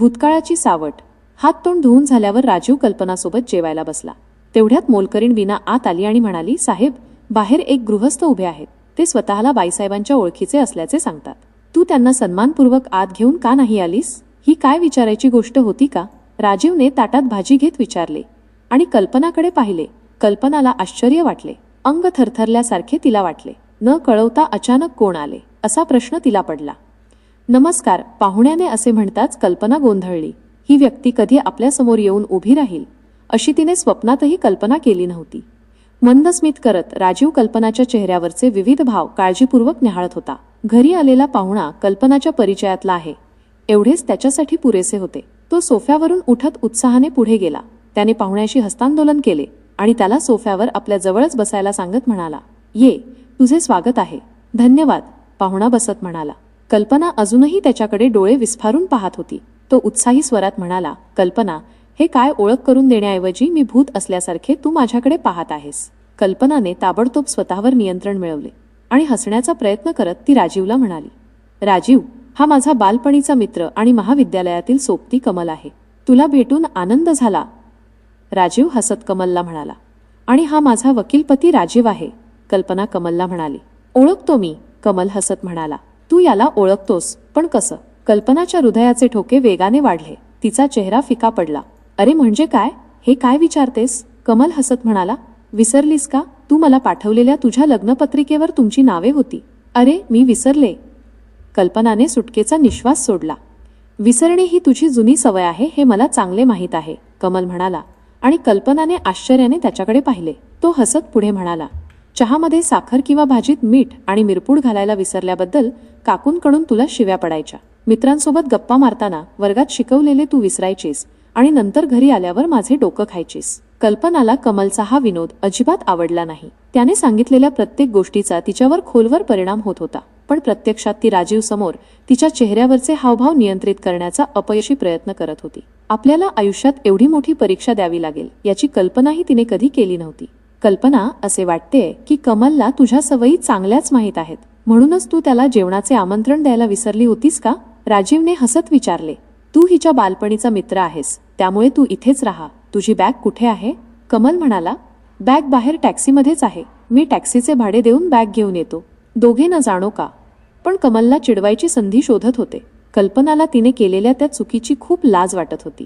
भूतकाळाची सावट. हात तोंड धुवून झाल्यावर राजीव कल्पनासोबत जेवायला बसला. तेवढ्यात मोलकरीण विना आत आली आणि म्हणाली साहेब बाहेर एक गृहस्थ उभे आहेत. ते स्वतःला बाईसाहेबांच्या ओळखीचे असल्याचे सांगतात. तू त्यांना सन्मानपूर्वक आत घेऊन का नाही आलीस? ही काय विचारायची गोष्ट होती का? राजीवने ताटात भाजी घेत विचारले आणि कल्पनाकडे पाहिले. कल्पनाला आश्चर्य वाटले. अंग थरथरल्यासारखे तिला वाटले. न कळवता अचानक कोण आले असा प्रश्न तिला पडला. नमस्कार पाहुण्याने असे म्हणताच कल्पना गोंधळली. ही व्यक्ती कधी आपल्यासमोर येऊन उभी राहील अशी तिने स्वप्नातही कल्पना केली नव्हती. मंद स्मित करत राजीव कल्पनाच्या चेहऱ्यावरचे विविध भाव काळजीपूर्वक निहाळत होता. घरी आलेला पाहुणा कल्पनाच्या परिचयातला आहे. एवढेच त्याच्यासाठी पुरेसे होते. तो सोफ्यावरून उठत उत्साहाने पुढे गेला. त्याने पाहुण्याशी हस्तांदोलन केले आणि त्याला सोफ्यावर आपल्या जवळच बसायला सांगत म्हणाला ये तुझे स्वागत आहे. धन्यवाद पाहुणा बसत म्हणाला. कल्पना अजूनही त्याच्याकडे डोळे विस्फारून पाहत होती. तो उत्साही स्वरात म्हणाला कल्पना हे काय ओळख करून देण्याऐवजी मी भूत असल्यासारखे तू माझ्याकडे पाहत आहेस. कल्पनाने ताबडतोब स्वतःवर नियंत्रण मिळवले आणि हसण्याचा प्रयत्न करत ती राजीवला म्हणाली राजीव हा माझा बालपणीचा मित्र आणि महाविद्यालयातील सोबती कमल आहे. तुला भेटून आनंद झाला. राजीव हसत कमलला म्हणाला आणि हा माझा वकीलपती राजीव आहे. कल्पना कमलला म्हणाली ओळखतो मी. कमल हसत म्हणाला तू याला ओळखतोस पण कसं? कल्पनाच्या हृदयाचे ठोके वेगाने वाढले. तिचा चेहरा फिका पडला. अरे म्हणजे काय? हे काय विचारतेस? कमल हसत म्हणाला. विसरलीस का? तू मला पाठवलेल्या तुझ्या लग्नपत्रिकेवर तुमची नावे होती. अरे मी विसरले. कल्पनाने सुटकेचा निश्वास सोडला. विसरणे ही तुझी जुनी सवय आहे हे मला चांगले माहीत आहे कमल म्हणाला. आणि कल्पनाने आश्चर्याने त्याच्याकडे पाहिले. तो हसत पुढे म्हणाला. चहामध्ये साखर किंवा भाजीत मीठ आणि मिरपूड घालायला विसरल्याबद्दल काकूंकडून तुला शिव्या पडायच्या. मित्रांसोबत गप्पा मारताना वर्गात शिकवलेले तू विसरायचीस आणि नंतर घरी आल्यावर माझे डोकं खायचीस. कल्पनाला कमलचा हा विनोद अजिबात आवडला नाही. त्याने सांगितलेल्या प्रत्येक गोष्टीचा तिच्यावर खोलवर परिणाम होत होता. पण प्रत्यक्षात ती राजीव समोर तिच्या चेहऱ्यावरचे हावभाव नियंत्रित करण्याचा अपयशी प्रयत्न करत होती. आपल्याला आयुष्यात एवढी मोठी परीक्षा द्यावी लागेल याची कल्पनाही तिने कधी केली नव्हती. कल्पना असे वाटतेय की कमलला तुझ्या सवयी चांगल्याच माहीत आहेत. म्हणूनच तू त्याला जेवणाचे आमंत्रण द्यायला विसरली होतीस का? राजीवने हसत विचारले. तू हिच्या बालपणीचा मित्र आहेस. त्यामुळे तू इथेच राहा. तुझी बॅग कुठे आहे? कमल म्हणाला. बॅग बाहेर टॅक्सीमध्येच आहे. मी टॅक्सीचे भाडे देऊन बॅग घेऊन येतो. दोघे न जाणो का? पण कमलला चिडवायची संधी शोधत होते. कल्पनाला तिने केलेल्या त्या चुकीची खूप लाज वाटत होती.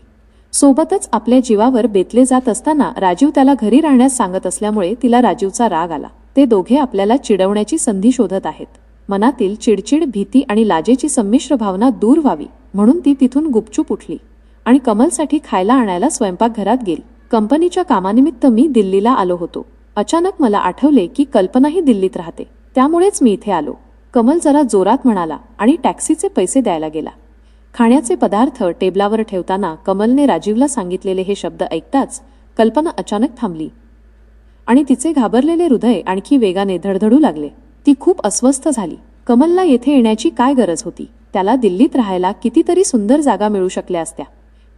सोबतच आपल्या जीवावर बेतले जात असताना राजीव त्याला घरी राहण्यास सांगत असल्यामुळे तिला राजीवचा राग आला. ते दोघे आपल्याला चिडवण्याची संधी शोधत आहेत. मनातील चिडचिड भीती आणि लाजेची संमिश्र भावना दूर व्हावी म्हणून ती तिथून गुपचूप उठली आणि कमलसाठी खायला आणायला स्वयंपाकघरात गेली. कंपनीच्या कामानिमित्त मी दिल्लीला आलो होतो. अचानक मला आठवले की कल्पनाही दिल्लीत राहते. त्यामुळेच मी इथे आलो. कमल जरा जोरात म्हणाला आणि टॅक्सीचे पैसे द्यायला गेला. खाण्याचे पदार्थ टेबलावर ठेवताना कमलने राजीवला सांगितलेले हे शब्द ऐकताच कल्पना अचानक थांबली. आणि तिचे घाबरलेले हृदय आणखी वेगाने धडधडू लागले. ती खूप अस्वस्थ झाली. कमलला येथे येण्याची काय गरज होती? त्याला दिल्लीत राहायला कितीतरी सुंदर जागा मिळू शकल्या असत्या.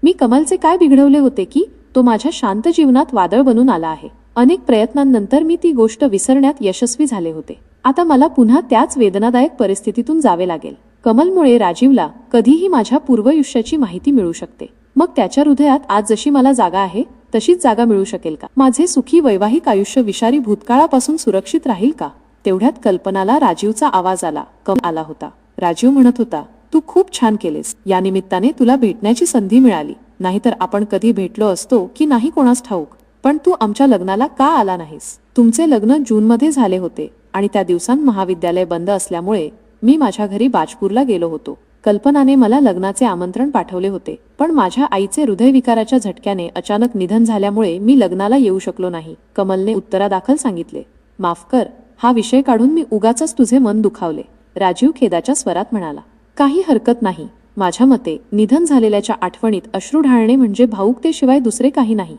मी कमलचे काय बिघडवले होते की तो माझ्या शांत जीवनात वादळ बनून आला आहे. अनेक प्रयत्नांनंतर मी ती गोष्ट विसरण्यात यशस्वी झाले होते. आता मला पुन्हा त्याच वेदनादायक परिस्थितीतून जावे लागेल. कमलमुळे राजीवला कधीही माझ्या पूर्वयुष्याची माहिती मिळू शकते. मग त्याच्या हृदयात आज जशी मला जागा आहे तशीच जागा मिळू शकेल का? माझे सुखी वैवाहिक आयुष्य विषारी भूतकाळापासून सुरक्षित राहील का? तेवढ्यात कल्पनाला राजीवचा आवाज आला. कम आला होता. राजीव म्हणत होता तू खूप छान केलेस. या निमित्ताने तुला भेटण्याची संधी मिळाली. नाहीतर आपण कधी भेटलो असतो की नाही कोणास ठाऊक. पण तू आमच्या लग्नाला का आला नाहीस? तुमचे लग्न जूनमध्ये झाले होते आणि त्या दिवसांत महाविद्यालय बंद असल्यामुळे मी माझ्या घरी बाजपूरला गेलो होतो. कल्पनाने मला लग्नाचे आमंत्रण पाठवले होते पण माझ्या आईचे हृदयविकाराच्या झटक्याने अचानक निधन झाल्यामुळे मी लग्नाला येऊ शकलो नाही कमलने उत्तरादाखल सांगितले. माफ कर हा विषय काढून मी उगाच तुझे मन दुखावले राजीव खेदाच्या स्वरात म्हणाला. काही हरकत नाही माझ्या मते निधन झालेल्याच्या आठवणीत अश्रू ढाळणे म्हणजे भाऊकतेशिवाय दुसरे काही नाही.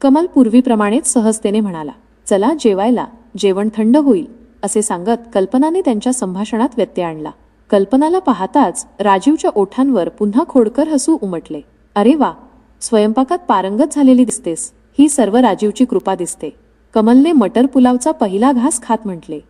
कमल पूर्वीप्रमाणेच सहजतेने म्हणाला चला जेवायला जेवण थंड होईल. असे सांगत कल्पनाने त्यांच्या संभाषणात व्यत्यय आणला. कल्पनाला पाहताच राजीवच्या ओठांवर पुन्हा खोडकर हसू उमटले. अरे वा! स्वयंपाकात पारंगत झालेली दिसतेस. ही सर्व राजीवची कृपा दिसते. कमलने मटर पुलावचा पहिला घास खात म्हटले.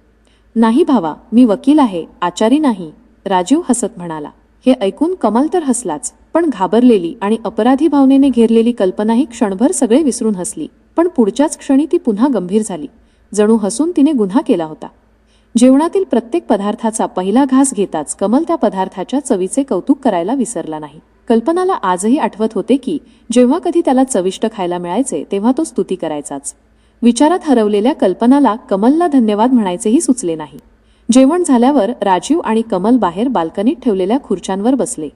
नाही भावा मी वकील आहे आचारी नाही राजीव हसत म्हणाला. हे ऐकून कमल तर हसलाच पण पण घाबरलेली आणि अपराधी भावनेने घेरलेली कल्पनाही क्षणभर सगळे विसरून हसली. पण पुढच्याच क्षणी ती पुन्हा गंभीर झाली. जणू हसून तिने गुन्हा केला होता. जेवणातील प्रत्येक पदार्थाचा पहिला घास घेताच कमल त्या पदार्थाच्या चवीचे कौतुक करायला विसरला नाही. कल्पनाला आजही आठवत होते की जेव्हा कधी त्याला चविष्ट खायला मिळायचे तेव्हा तो स्तुती करायचाच. विचारात हरवलेल्या कल्पनाला कमलला धन्यवाद म्हणायचेही सुचले नाही. जेवण झाल्यावर राजीव आणि कमल बाहेर बाल्कनीत ठेवलेल्या खुर्च्यांवर बसले.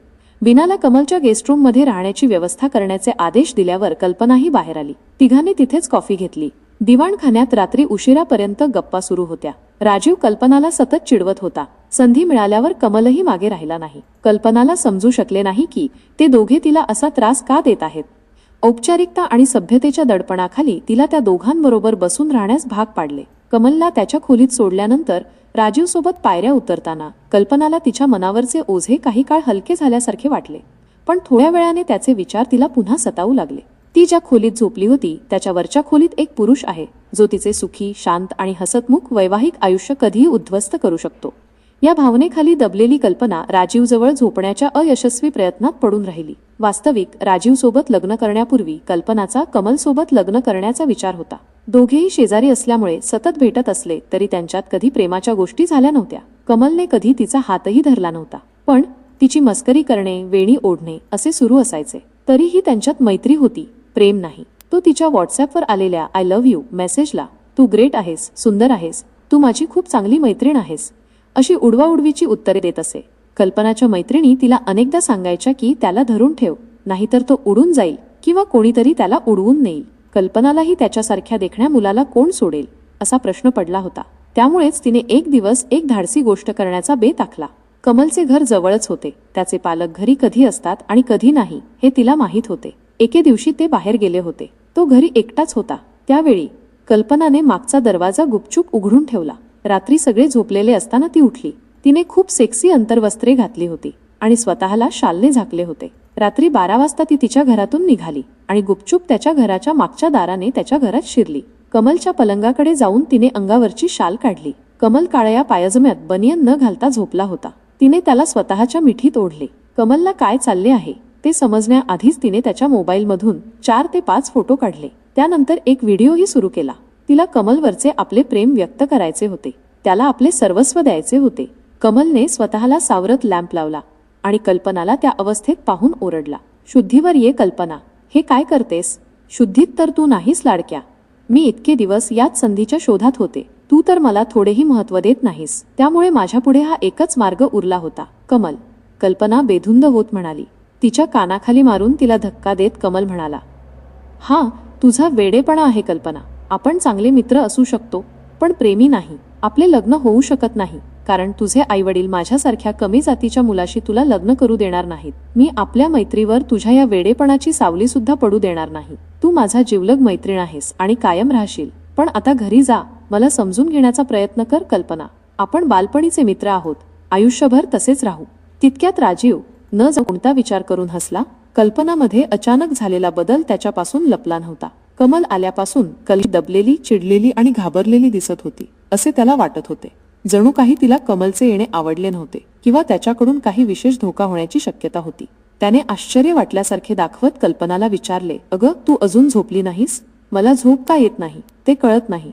बिनाला कमलच्या गेस्टरूममध्ये राहण्याची व्यवस्था करण्याचे आदेश दिल्यावर कल्पनाही बाहेर आली. तिघांनी तिथेच कॉफी घेतली. दिवाणखान्यात रात्री उशिरापर्यंत गप्पा सुरू होत्या. राजीव कल्पनाला सतत चिडवत होता. संधी मिळाल्यावर कमलही मागे राहिला नाही. कल्पनाला समजू शकले नाही की ते दोघे तिला असा त्रास का देत आहेत? औपचारिकता आणि सभ्यतेच्या दडपणाखाली तिला त्या दोघांबरोबर बसून राहण्यास भाग पाडले. कमलला त्याच्या खोलीत सोडल्यानंतर राजीव सोबत पायऱ्या उतरताना कल्पनाला तिच्या मनावरचे ओझे काही काळ हलके झाल्यासारखे वाटले. पण थोड्या वेळाने त्याचे विचार तिला पुन्हा सतावू लागले. ती ज्या खोलीत झोपली होती त्याच्या वरच्या खोलीत एक पुरुष आहे जो तिचे सुखी शांत आणि हसतमुख वैवाहिक आयुष्य कधीही उद्ध्वस्त करू शकतो. या भावनेखाली दबलेली कल्पना राजीवजवळ झोपण्याच्या अयशस्वी प्रयत्नात पडून राहिली. वास्तविक राजीवसोबत लग्न करण्यापूर्वी कल्पनाचा कमलसोबत लग्न करण्याचा विचार होता. दोघेही शेजारी असल्यामुळे सतत भेटत असले तरी त्यांच्यात कधी प्रेमाच्या गोष्टी झाल्या नव्हत्या. कमलने कधी तिचा हातही धरला नव्हता. पण तिची मस्करी करणे वेणी ओढणे असे सुरू असायचे. तरीही त्यांच्यात मैत्री होती. प्रेम नाही. तो तिच्या व्हॉट्सॲपवर आलेल्या आय लव्ह यू मेसेजला तू ग्रेट आहेस सुंदर आहेस तू माझी खूप चांगली मैत्रीण आहेस अशी उडवाउडवीची उत्तरे देत असे. कल्पनाच्या मैत्रिणी तिला अनेकदा सांगायच्या की त्याला धरून ठेव नाहीतर तो उडून जाईल किंवा कोणीतरी त्याला उडवून नेईल. कल्पनालाही त्याच्यासारख्या देखण्या मुलाला कोण सोडेल असा प्रश्न पडला होता. त्यामुळेच तिने एक दिवस एक धाडसी गोष्ट करण्याचा बेत आखला. कमलचे घर जवळच होते. त्याचे पालक घरी कधी असतात आणि कधी नाही हे तिला माहीत होते. एके दिवशी ते बाहेर गेले होते. तो घरी एकटाच होता. त्यावेळी कल्पनाने मागचा दरवाजा गुपचूप उघडून ठेवला. रात्री सगळे झोपलेले असताना ती उठली. तिने खूप सेक्सी अंतर्वस्त्रे घातली होती आणि स्वतःला शालने झाकले होते. रात्री बारा वाजता ती तिच्या घरातून निघाली आणि गुपचूप त्याच्या घराच्या मागच्या दाराने त्याच्या घरात शिरली. कमलच्या पलंगाकडे जाऊन तिने अंगावरची शाल काढली. कमल काळया पायजम्यात बनियन न घालता झोपला होता. तिने त्याला स्वतःच्या मिठीत ओढले. कमलला काय चालले आहे? ते समजण्याआधीच तिने त्याच्या मोबाईलमधून चार ते पाच फोटो काढले. त्यानंतर एक व्हिडिओही सुरू केला. तिला कमलवरचे आपले प्रेम व्यक्त करायचे होते. त्याला आपले सर्वस्व द्यायचे होते. कमलने स्वतःला सावरत लॅम्प लावला आणि कल्पनाला त्या अवस्थेत पाहून ओरडला. शुद्धीवर ये कल्पना. हे काय करतेस? शुद्धीत तर तू नाहीस लाडक्या. मी इतके दिवस याच संधीच्या शोधात होते. तू तर मला थोडेही महत्त्व देत नाहीस. त्यामुळे माझ्यापुढे हा एकच मार्ग उरला होता. कमल. कल्पना बेधुंद होत म्हणाली. तिच्या कानाखाली मारून तिला धक्का देत कमल म्हणाला हां तुझा वेडेपणा आहे कल्पना. आपण चांगले मित्र असू शकतो पण प्रेमी नाही. आपले लग्न होऊ शकत नाही कारण तुझे आईवडील माझ्यासारख्या कमी जातीच्या मुलाशी तुला लग्न करू देणार नाहीत. मी आपल्या मैत्रीवर तुझ्या या वेडेपणाची सावली सुद्धा पडू देणार नाही. तू माझा जीवलग मैत्रीण आहेस आणि कायम राहशील. पण आता घरी जा. मला समजून घेण्याचा प्रयत्न कर कल्पना. आपण बालपणीचे मित्र आहोत. आयुष्यभर तसेच राहू. तितक्यात राजीव न जाऊ कोणता विचार करून हसला. कल्पनामध्ये अचानक झालेला बदल त्याच्यापासून लपला नव्हता कमल आल्यापासून कली दबलेली चिडलेली आणि घाबरलेली दिसत होती असे त्याला वाटत होते. जणू काही तिला कमलचे येणे आवडले नव्हते किंवा त्याच्याकडून काही विशेष धोका होण्याची शक्यता होती. त्याने आश्चर्य वाटल्यासारखे दाखवत कल्पनाला विचारले अगं तू अजून झोपली नाहीस? मला झोप का येत नाही? ते कळत नाही.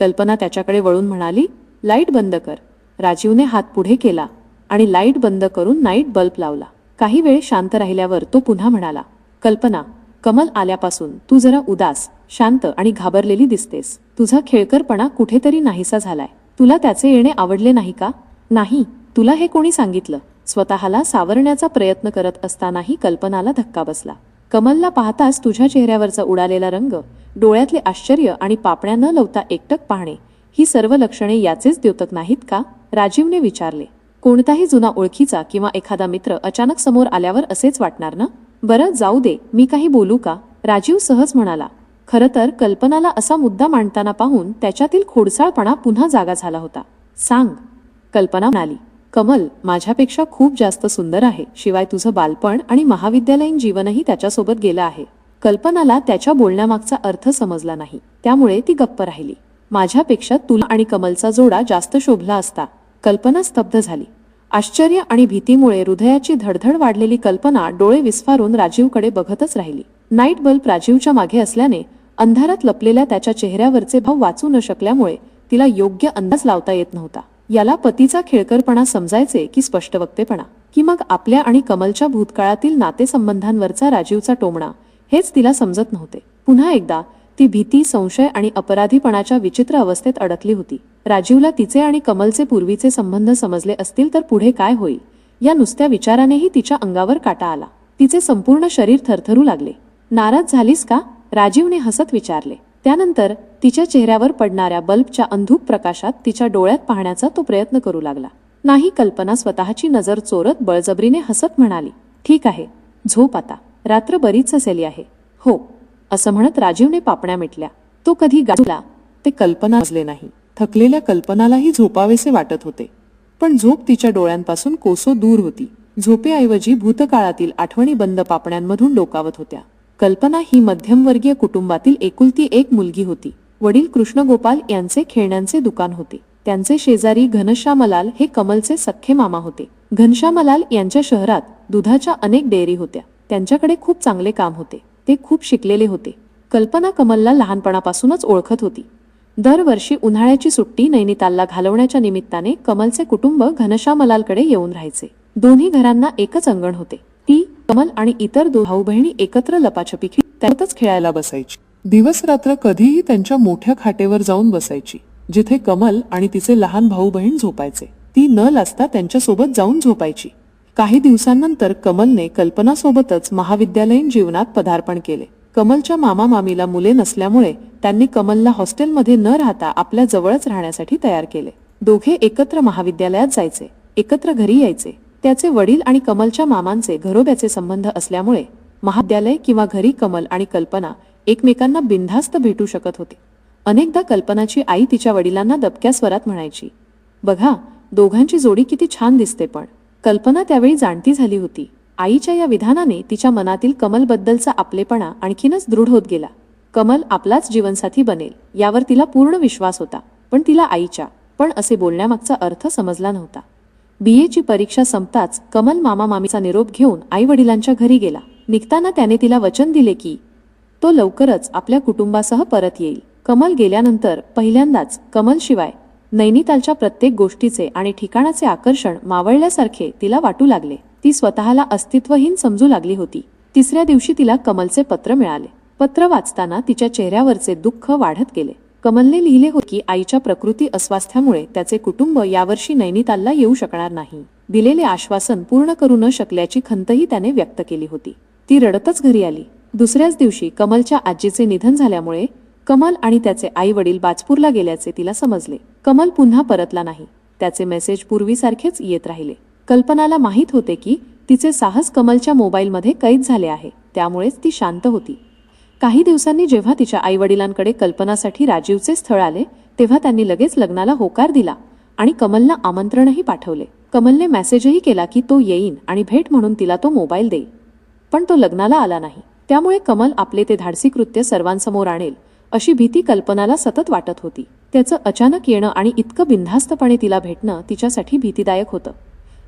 कल्पना त्याच्याकडे वळून म्हणाली लाइट बंद कर. राजीवने हात पुढे केला. आणि लाइट बंद करून नाईट बल्ब लावला. काही वेळ शांत राहिल्यावर तो पुन्हा म्हणाला कल्पना कमल आल्यापासून तू जरा उदास शांत आणि घाबरलेली दिसतेस. तुझा खेळकरपणा कुठेतरी नाहीसा झालाय. तुला त्याचे येणे आवडले नाही का? नाही. तुला हे कोणी सांगितलं? स्वतःला सावरण्याचा प्रयत्न करत असतानाही कल्पनाला धक्का बसला. कमलला पाहताच तुझ्या चेहऱ्यावरचा उडालेला रंग डोळ्यातले आश्चर्य आणि पापण्या न लवता एकटक पाहणे ही सर्व लक्षणे याचेच द्योतक नाहीत का? राजीवने विचारले. कोणताही जुना ओळखीचा किंवा एखादा मित्र अचानक समोर आल्यावर असेच वाटणार ना? बरं जाऊ दे मी काही बोलू का? राजीव सहज म्हणाला. खरं तर कल्पनाला असा मुद्दा मांडताना पाहून त्याच्यातील खोडसाळपणा पुन्हा जागा झाला होता. सांग. कल्पना म्हणाली कमल माझ्यापेक्षा खूप जास्त सुंदर आहे. शिवाय तुझं बालपण आणि महाविद्यालयीन जीवनही त्याच्यासोबत गेलं आहे. कल्पनाला त्याच्या बोलण्यामागचा अर्थ समजला नाही. त्यामुळे ती गप्प राहिली. माझ्यापेक्षा तुला आणि कमलचा जोडा जास्त शोभला असता. कल्पना स्तब्ध झाली. आश्चर्य आणि भीतीमुळे हृदयाची धडधड वाढलेली कल्पना डोळे विस्फारून राजीवकडे बघतच राहिली. नाईट बल्ब राजीवच्या मागे असल्याने अंधारात लपलेल्या त्याच्या चेहऱ्यावरचे भाव वाचू न शकल्यामुळे तिला योग्य अंदाज लावता येत नव्हता. याला पतीचा खेळकरपणा समजायचे की स्पष्ट वक्तेपणा की मग आपल्या आणि कमलच्या भूतकाळातील नातेसंबंधांवरचा राजीवचा टोमणा? हेच तिला समजत नव्हते. पुन्हा एकदा ती भीती संशय आणि अपराधीपणाच्या विचित्र अवस्थेत अडकली होती. राजीवला तिचे आणि कमलचे पूर्वीचे संबंध समजले असतील तर पुढे काय होईल? या नुसत्या विचारानेही तिच्या अंगावर काटा आला. तिचे संपूर्ण शरीर थरथरू लागले. नाराज झालीस का? राजीवने हसत विचारले. त्यानंतर तिच्या चेहऱ्यावर पडणाऱ्या बल्बच्या अंधूक प्रकाशात तिच्या डोळ्यात पाहण्याचा तो प्रयत्न करू लागला. नाही कल्पना स्वतःची नजर चोरत बळजबरीने हसत म्हणाली ठीक आहे झोप आता. रात्र बरीच असेली आहे. हो असं म्हणत राजीवने पापण्या मिटल्या. तो कधी गाजला ते कल्पना असले नाही. थकलेल्या कल्पनालाही झोपावेसे वाटत होते. पण झोप तिच्या डोळ्यांपासून कोसो दूर होती. झोपेऐवजी भूतकाळातील आठवणी बंद पापण्यांमधून डोकावत होत्या. कल्पना ही मध्यमवर्गीय कुटुंबातील एकुलती एक मुलगी होती. वडील कृष्णगोपाल यांचे खेळण्यांचे दुकान होते. त्यांचे शेजारी घनश्यामलाल हे कमलचे सख्खे मामा होते. घनश्यामलाल यांच्या शहरात दुधाच्या अनेक डेअरी होत्या. त्यांच्याकडे खूप चांगले काम होते. ते खूप शिकलेले होते. कल्पना कमलला लहानपणापासूनच ओळखत होती. दरवर्षी उन्हाळ्याची सुट्टी नैनितालला घालवण्याच्या निमित्ताने कमलचे कुटुंब घनश्यामलालकडे येऊन राहायचे. दोन्ही घरांना एकच अंगण होते. ती कमल आणि इतर दोन भाऊ बहिणी एकत्र लपाछपी खेळ त्यातच खेळायला बसायची. दिवस रात्र कधीही त्यांच्या मोठ्या खाटेवर जाऊन बसायची जिथे कमल आणि तिचे लहान भाऊ बहीण झोपायचे. ती न लाजता त्यांच्यासोबत जाऊन झोपायची. काही दिवसांनंतर कमलने कल्पनासोबतच महाविद्यालयीन जीवनात पदार्पण केले. कमलच्या मामा मामीला मुले नसल्यामुळे त्यांनी कमलला हॉस्टेलमध्ये न राहता आपल्या जवळच राहण्यासाठी तयार केले. दोघे एकत्र महाविद्यालयात जायचे एकत्र घरी यायचे. त्याचे वडील आणि कमलच्या मामांचे घरोब्याचे संबंध असल्यामुळे महाविद्यालय किंवा घरी कमल आणि कल्पना एकमेकांना बिनधास्त भेटू शकत होते. अनेकदा कल्पनाची आई तिच्या वडिलांना दबक्या स्वरात म्हणायची बघा दोघांची जोडी किती छान दिसते पण. कल्पना त्यावेळी जाणती झाली होती. आईच्या या विधानाने तिच्या मनातील कमलबद्दलचा आपलेपणा आणखीनच दृढ होत गेला. कमल आपलाच जीवनसाथी बनेल यावर तिला पूर्ण विश्वास होता पण तिला आईच्या पण असे बोलण्यामागचा अर्थ समजला नव्हता. बी एची परीक्षा संपताच कमल मामा मामीचा निरोप घेऊन आई वडिलांच्या घरी गेला. निघताना त्याने तिला वचन दिले की तो लवकरच आपल्या कुटुंबासह परत येईल. कमल गेल्यानंतर पहिल्यांदाच कमल शिवाय नैनितालच्या प्रत्येक गोष्टीचे आणि ठिकाणाचे आकर्षण मावळल्यासारखे तिला वाटू लागले. ती स्वतःला अस्तित्वहीन समजू लागली होती. तिसऱ्या दिवशी तिला कमलचे पत्र मिळाले. पत्र वाचताना तिच्या चेहऱ्यावरचे दुःख वाढत गेले. कमलने लिहिले होते की आईच्या प्रकृती अस्वास्थ्यामुळे त्याचे कुटुंब यावर्षी नैनितालला येऊ शकणार नाही. दिलेले आश्वासन पूर्ण करू न शकल्याची खंतही त्याने व्यक्त केली होती. ती रडतच घरी आली. दुसऱ्याच दिवशी कमलच्या आजीचे निधन झाल्यामुळे कमल आणि त्याचे आई वडील बाजपूरला गेल्याचे तिला समजले. कमल पुन्हा परतला नाही. त्याचे मेसेज पूर्वीसारखेच येत राहिले. कल्पनाला माहीत होते की तिचे साहस कमलच्या मोबाईलमध्ये कैद झाले आहे. त्यामुळेच ती शांत होती. काही दिवसांनी जेव्हा तिच्या आईवडिलांकडे कल्पनासाठी राजीवचे स्थळ आले तेव्हा त्यांनी लगेच लग्नाला होकार दिला आणि कमलला आमंत्रणही पाठवले. कमलने मेसेजही केला की तो येईन आणि भेट म्हणून तिला तो मोबाईल देईल. पण तो लग्नाला आला नाही. त्यामुळे कमल आपले ते धाडसी कृत्य सर्वांसमोर आणेल. अशी भीती कल्पनाला सतत वाटत होती. त्याचं अचानक येणं आणि इतकं बिनधास्तपणे तिला भेटणं तिच्यासाठी भीतीदायक होतं.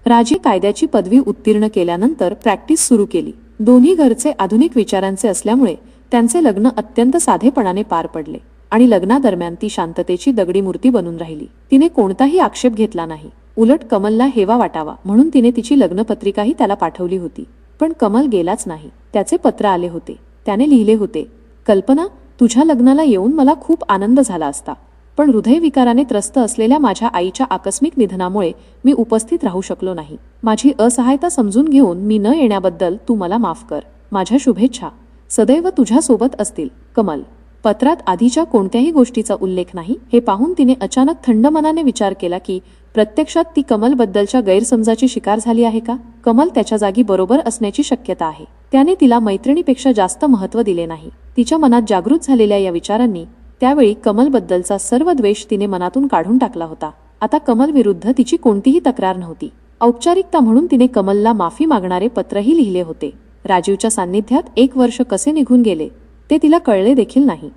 राजी कायद्याची पदवी उत्तीर्ण केल्यानंतर प्रॅक्टिस सुरू केली. दोन्ही घरचे आधुनिक विचारांचे असल्यामुळे त्यांचे लग्न अत्यंत साधेपणाने पार पडले आणि लग्नादरम्यान ती शांततेची दगडी मूर्ती बनून राहिली. तिने कोणताही आक्षेप घेतला नाही. उलट कमलला हेवा वाटावा म्हणून तिने तिची लग्नपत्रिकाही त्याला पाठवली होती. पण कमल गेलाच नाही. त्याचे पत्र आले होते. त्याने लिहिले होते कल्पना तुझ्या लग्नाला येऊन मला खूप आनंद झाला असता. पण हृदयविकाराने त्रस्त असलेल्या माझ्या आईच्या आकस्मिक निधनामुळे मी उपस्थित राहू शकलो नाही. माझी असहायता समजून घेऊन मी न येण्याबद्दल तू मला माफ कर. माझ्या शुभेच्छा. सदैव तुझ्यासोबत असतील. कमल. पत्रात आधीच्या कोणत्याही गोष्टीचा उल्लेख नाही. हे पाहून तिने अचानक थंड मनाने विचार केला की प्रत्यक्षात ती कमलबद्दलच्या गैरसमजाची शिकार झाली आहे का? कमल त्याच्या जागी बरोबर असण्याची शक्यता आहे. त्याने तिला मैत्रिणीपेक्षा जास्त महत्त्व दिले नाही. तिच्या मनात जागृत झालेल्या या विचारांनी त्यावेळी कमलबद्दलचा सर्व द्वेष तिने मनातून काढून टाकला होता. आता कमल विरुद्ध तिची कोणतीही तक्रार नव्हती. औपचारिकता म्हणून तिने कमलला माफी मागणारे पत्रही लिहिले होते. राजीवच्या सान्निध्यात एक वर्ष कसे निघून गेले ते तिला कळले देखील नाही.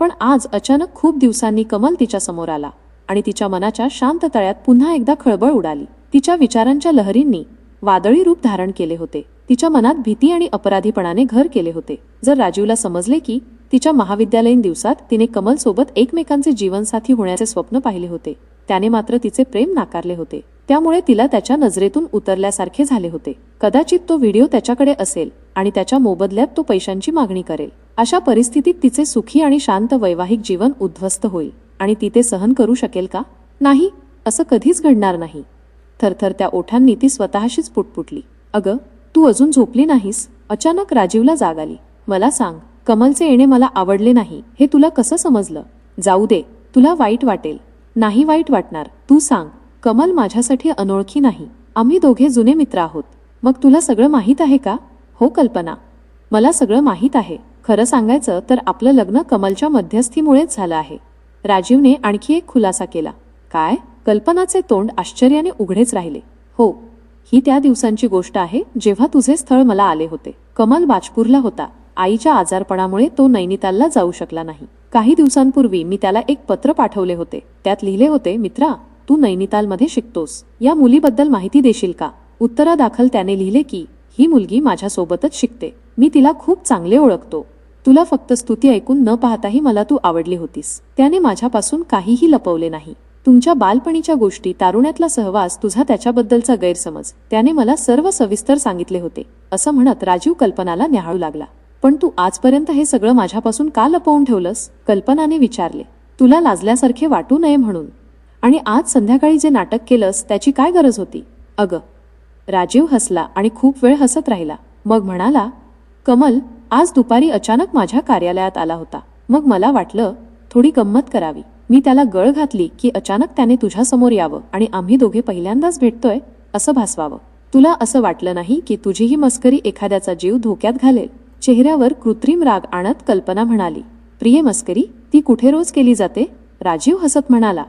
पण आज अचानक खूप दिवसांनी कमल तिच्या समोर आला आणि तिच्या मनाच्या शांत तळ्यात पुन्हा एकदा खळबळ उडाली. तिच्या विचारांच्या लहरींनी वादळी रूप धारण केले होते. तिच्या मनात भीती आणि अपराधीपणाने घर केले होते. जर राजीवला समजले की तिच्या महाविद्यालयीन दिवसात तिने कमलसोबत एकमेकांचे जीवनसाथी होण्याचे स्वप्न पाहिले होते त्याने मात्र तिचे प्रेम नाकारले होते. त्यामुळे तिला त्याच्या नजरेतून उतरल्यासारखे झाले होते. कदाचित तो व्हिडिओ त्याच्याकडे असेल आणि त्याच्या मोबदल्यात तो पैशांची मागणी करेल. अशा परिस्थितीत तिचे सुखी आणि शांत वैवाहिक जीवन उद्ध्वस्त होईल आणि ती ते सहन करू शकेल का? नाही असं कधीच घडणार नाही. थरथर त्या ओठांनी ती स्वतःशीच पुटपुटली. अगं तू अजून झोपली नाहीस? अचानक राजीवला जाग आली. मला सांग कमलचे येणे मला आवडले नाही. हे तुला कसं समजलं? जाऊ दे तुला वाईट वाटेल. नाही वाईट वाटणार. तू सांग कमल माझ्यासाठी अनोळखी नाही. आम्ही दोघे जुने मित्र आहोत. मग तुला सगळं माहीत आहे का? हो कल्पना. मला सगळं माहीत आहे. खरं सांगायचं तर आपलं लग्न कमलच्या मध्यस्थीमुळेच झालं आहे. राजीवने आणखी एक खुलासा केला. काय? कल्पनाचे तोंड आश्चर्याने उघडेच राहिले. हो ही त्या दिवसांची गोष्ट आहे जेव्हा तुझे स्थळ मला आले होते. कमल बाजपूरला होता. आईच्या आजारपणामुळे तो नैनितालला जाऊ शकला नाही. काही दिवसांपूर्वी मी त्याला एक पत्र पाठवले होते. त्यात लिहिले होते मित्रा तू नैनितालमध्ये शिकतोस. या मुलीबद्दल माहिती देशील का? उत्तरादाखल त्याने लिहिले की ही मुलगी माझ्यासोबतच शिकते. मी तिला खूप चांगले ओळखतो. तुला फक्त स्तुती ऐकून न पाहताही मला तू आवडली होतीस. त्याने माझ्यापासून काहीही लपवले नाही. तुमच्या बालपणीच्या गोष्टी तारुण्यातला सहवास तुझा त्याच्याबद्दलचा गैरसमज. त्याने मला सर्व सविस्तर सांगितले होते. असं म्हणत राजीव कल्पनाला न्याहाळू लागला. पण तू आजपर्यंत हे सगळं माझ्यापासून का लपवून ठेवलंस? कल्पनाने विचारले. तुला लाजल्यासारखे वाटू नये म्हणून. आणि आज संध्याकाळी जे नाटक केलंस त्याची काय गरज होती? अगं. राजीव हसला आणि खूप वेळ हसत राहिला. मग म्हणाला कमल आज दुपारी अचानक माझ्या कार्यालयात आला होता. मग मला वाटलं थोडी गंमत करावी. मी त्याला गळ घातली की अचानक त्याने तुझ्यासमोर यावं आणि आम्ही दोघे पहिल्यांदाच भेटतोय असं भासवावं. तुला असं वाटलं नाही की तुझी ही मस्करी एखाद्याचा जीव धोक्यात घालेल? चेहऱ्यावर कृत्रिम राग आणत कल्पना म्हणाली. प्रिय मस्करी ती कुठे रोज केली जाते? राजीव हसत म्हणाला.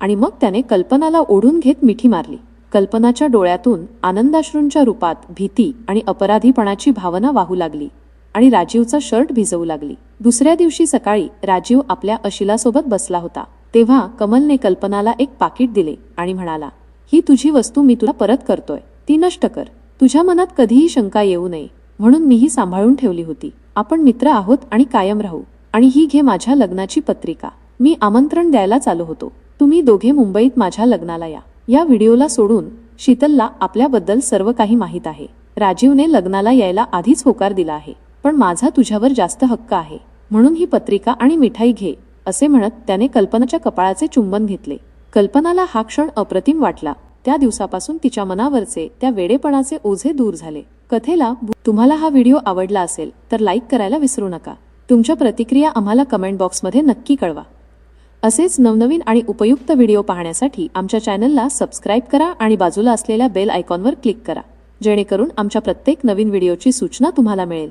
आणि मग त्याने कल्पनाला ओढून घेत मिठी मारली. कल्पनाच्या डोळ्यातून आनंदाश्रूंच्या रूपात भीती आणि अपराधीपणाची भावना वाहू लागली. आणि राजीवचा शर्ट भिजवू लागली. दुसऱ्या दिवशी सकाळी राजीव आपल्या अशिलासोबत बसला होता. तेव्हा कमलने कल्पनाला एक पाकिट दिले आणि म्हणाला ही तुझी वस्तू मी तुला परत करतोय. ती नष्ट कर. तुझ्या मनात कधीही शंका येऊ नये म्हणून मी ही सांभाळून ठेवली होती. आपण मित्र आहोत आणि कायम राहू. आणि ही घे माझ्या लग्नाची पत्रिका. मी आमंत्रण द्यायला चालू होतो. तुम्ही दोघे मुंबईत माझ्या लग्नाला या. या व्हिडिओला सोडून शीतलला आपल्याबद्दल सर्व काही माहीत आहे. राजीवने लग्नाला यायला आधीच होकार दिला आहे. पण माझा तुझ्यावर जास्त हक्क आहे म्हणून ही पत्रिका आणि मिठाई घे असे म्हणत त्याने कल्पनाच्या कपाळाचे चुंबन घेतले. कल्पनाला हा क्षण अप्रतिम वाटला. त्या दिवसापासून तिच्या मनावरचे त्या वेडेपणाचे ओझे दूर झाले. कथेला तुम्हाला हा व्हिडिओ आवडला असेल तर लाईक करायला विसरू नका. तुमच्या प्रतिक्रिया आम्हाला कमेंट बॉक्समध्ये नक्की कळवा. असेच नवनवीन आणि उपयुक्त व्हिडिओ पाहण्यासाठी आमच्या चॅनलला सबस्क्राईब करा आणि बाजूला असलेल्या बेल आयकॉनवर क्लिक करा. जेणेकरून आमच्या प्रत्येक नवीन व्हिडिओची सूचना तुम्हाला मिळेल.